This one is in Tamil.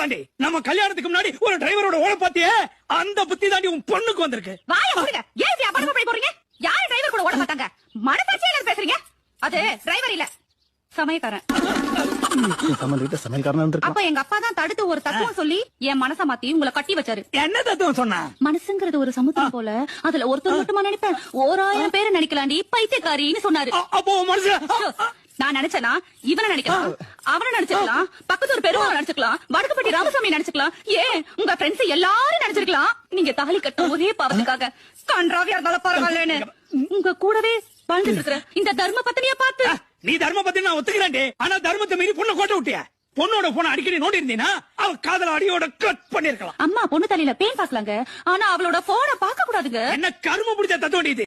உண்மைதாண்டி நம்ம கல்யாணத்துக்கு முன்னாடி ஒரு டிரைவரோட ஓட பாத்தியே அந்த புத்தி தாண்டி உன் பொண்ணுக்கு வந்திருக்கு. வாய மூடுங்க. ஏன் இப்படி போய் போறீங்க? யாரு டிரைவர் கூட ஓட மாட்டாங்க மனசாட்சியே இல்லாம பேசுறீங்க? அது டிரைவர் இல்ல. சமயக்காரன் அப்ப எங்க அப்பா தான் தடுத்து ஒரு தத்துவம் சொல்லி என் மனச மாத்தி உங்களை கட்டி வச்சாரு. என்ன தத்துவம் சொன்னா? மனசுங்கிறது ஒரு சமுத்திரம் போல. அதுல ஒருத்தர் மட்டுமா நினைப்பேன்? ஓராயிரம் பேரை நினைக்கலாண்டி பைத்தியக்காரின்னு சொன்னாரு. நான் நினைச்சேனா? இவனை நினைக்கலாம். அவனை நினைச்சுக்கலாம். பக்கத்து ஒரு பெருமாள் நினைச்சுக்கலாம். வடக்குப்பட்டி ராமசாமி நினைச்சுக்கலாம். ஏன் உங்க ஃப்ரெண்ட்ஸ் எல்லாரும் நினைச்சிருக்கலாம். நீங்க தாலி கட்டும் ஒரே பாவத்துக்காக. கன்றாவியா இருந்தாலும் பரவாயில்லன்னு. உங்க கூடவே வாழ்ந்துட்டு இருக்கிற இந்த தர்ம பத்தினிய பார்த்து. நீ தர்ம பத்தி நான் ஒத்துக்கிறேன்டி. ஆனா தர்மத்தை மீறி பொண்ணை கோட்டை விட்டிய? பொண்ணோட போன அடிக்கடி நோண்டி இருந்தீனா அவ காதல அடியோட கட் பண்ணிருக்கலாம் அம்மா பொண்ணு தலையில பேன் பாக்கலாங்க ஆனா அவளோட போன பார்க்க கூடாதுங்க என்ன கரும பிடிச்ச தத்துவம் இது?